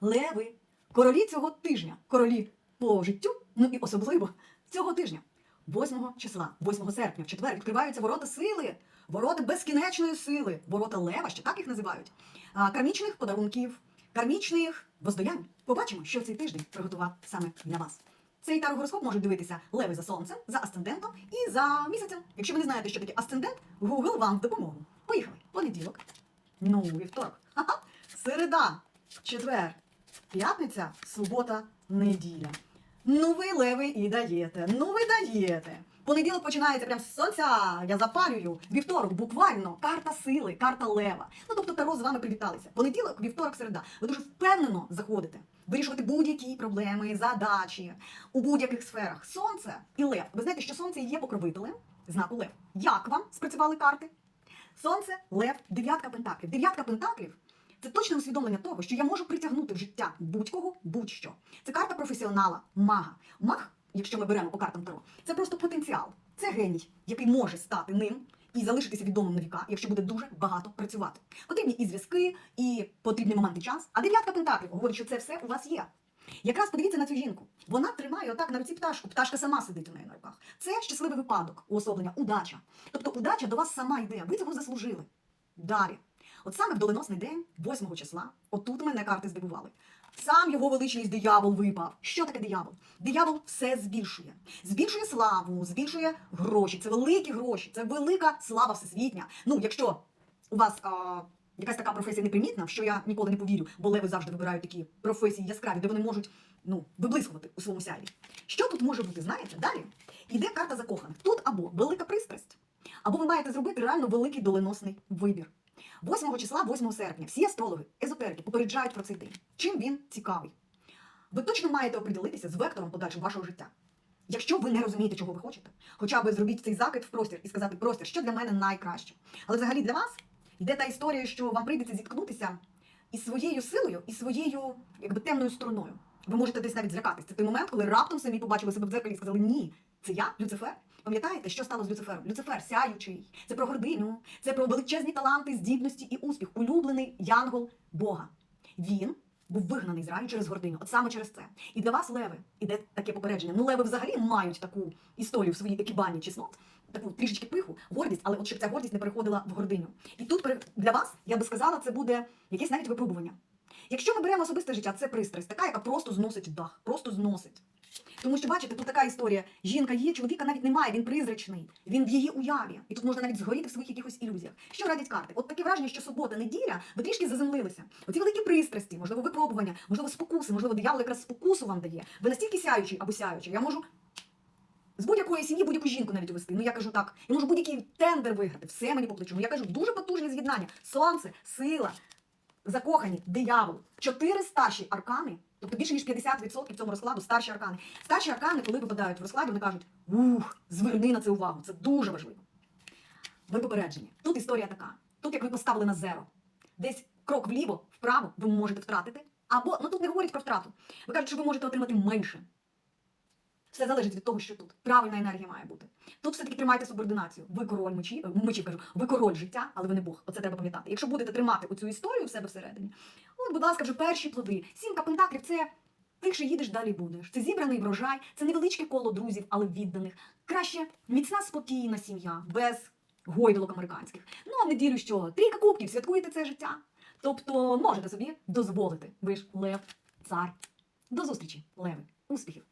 Леви, королі цього тижня, королі по життю, ну і особливо цього тижня. 8 числа, 8 серпня, в четвер відкриваються ворота сили, ворота безкінечної сили, ворота лева, ще так їх називають. Кармічних подарунків, кармічних воздаянь. Побачимо, що цей тиждень приготував саме для вас. Цей тарогороскоп можуть дивитися леви за сонцем, за асцендентом і за місяцем. Якщо ви не знаєте, що таке асцендент, Google вам в допомогу. Поїхали. Понеділок. Ну, вівторок. Ха-ха. Середа, четвер, п'ятниця, субота, неділя. Ну ви леви і даєте. Ну ви даєте. Понеділок починається прям з сонця. Я запалюю. Вівторок, буквально карта сили, карта лева. Ну тобто Таро з вами привіталися. Понеділок, вівторок, середа. Ви дуже впевнено заходите. Вирішувати будь-які проблеми, задачі у будь-яких сферах. Сонце і лев. Ви знаєте, що сонце є покровителем знаку лев. Як вам спрацювали карти? Сонце, лев, дев'ятка пентаклів. Дев'ятка пентаклів це точне усвідомлення того, що я можу притягнути в життя будь-кого, будь-що. Це карта професіонала, мага. Маг, якщо ми беремо по картам Таро, це просто потенціал. Це геній, який може стати ним і залишитися відомим на віка, якщо буде дуже багато працювати. Потрібні і зв'язки, і потрібний момент і час. А дев'ятка пентаклів говорить, що це все у вас є. Якраз подивіться на цю жінку. Вона тримає отак на руці пташку. Пташка сама сидить у неї на руках. Це щасливий випадок, уособлення, удача. Тобто удача до вас сама йде. Ви цього заслужили. Далі. От саме в доленосний день, 8 числа, отут мене карти здивували. Сам його величність диявол випав. Що таке диявол? Диявол все збільшує. Збільшує славу, збільшує гроші. Це великі гроші, це велика слава всесвітня. Ну, якщо у вас а, якась така професія непримітна, в що я ніколи не повірю, бо леви завжди вибирають такі професії яскраві, де вони можуть ну, виблискувати у своєму сяйві. Що тут може бути? Знаєте? Далі іде карта закоханих. Тут або велика пристрасть, або ви маєте зробити реально великий доленосний вибір. 8 числа, 8 серпня, всі астрологи, езотерики попереджають про цей день. Чим він цікавий? Ви точно маєте оприділитися з вектором подальшим вашого життя. Якщо ви не розумієте, чого ви хочете, хоча б зробіть цей закид в простір і сказати простір, що для мене найкраще. Але взагалі для вас йде та історія, що вам прийдеться зіткнутися із своєю силою, і своєю якби темною стороною. Ви можете десь навіть злякатись. Це той момент, коли раптом самі побачили себе в дзеркалі і сказали Ні, це я, Люцифер. Пам'ятаєте, що стало з Люцифером? Люцифер сяючий. Це про гординю, це про величезні таланти, здібності і успіх. Улюблений янгол Бога. Він був вигнаний з раю через гординю, от саме через це. І для вас, леви, іде таке попередження. Ну, леви взагалі мають таку історію в своїй екібані чеснот, таку трішечки пиху, гордість, але от щоб ця гордість не переходила в гординю. І тут для вас, я би сказала, це буде якесь навіть випробування. Якщо ми беремо особисте життя, це пристрасть, така, яка просто зносить дах, просто зносить. Тому що, бачите, тут така історія. Жінка є, чоловіка навіть немає, він призрачний, він в її уяві. І тут можна навіть згоріти в своїх якихось ілюзіях. Що радять карти? От таке враження, що субота, неділя, ви трішки заземлилися. Оці великі пристрасті, можливо, випробування, можливо, спокуси, можливо, диявол якраз спокусу вам дає. Ви настільки сяючий або сяючий, я можу. З будь-якої сім'ї будь-яку жінку навіть увести. Ну я кажу так, я можу будь-який тендер виграти, все мені по плечу. Ну я кажу, дуже потужне з'єднання. Сонце, сила, закохані, диявол. Чотири старші аркани, тобто більше ніж 50% цьому розкладу старші аркани. Старші аркани, коли випадають в розкладі, вони кажуть: ух, зверни на це увагу. Це дуже важливо. Ви попереджені. Тут історія така. Тут як ви поставили на зеро. Десь крок вліво, вправо ви можете втратити. Або, ну тут не говорять про втрату. Ви кажете, що ви можете отримати менше. Все залежить від того, що тут. Правильна енергія має бути. Тут все-таки тримайте субординацію. Ви король мечі, е, мечів кажу, ви король життя, але ви не Бог. Оце треба пам'ятати. Якщо будете тримати оцю історію в себе всередині, от, будь ласка, вже перші плоди. Сімка пентаклів це тихше їдеш, далі будеш. Це зібраний врожай, це невеличке коло друзів, але відданих. Краще міцна, спокійна сім'я, без гойдолок американських. Ну, а в неділю що? Трійка кубків, святкуєте це життя. Тобто можете собі дозволити. Ви ж лев, цар. До зустрічі, леви. Успіхів!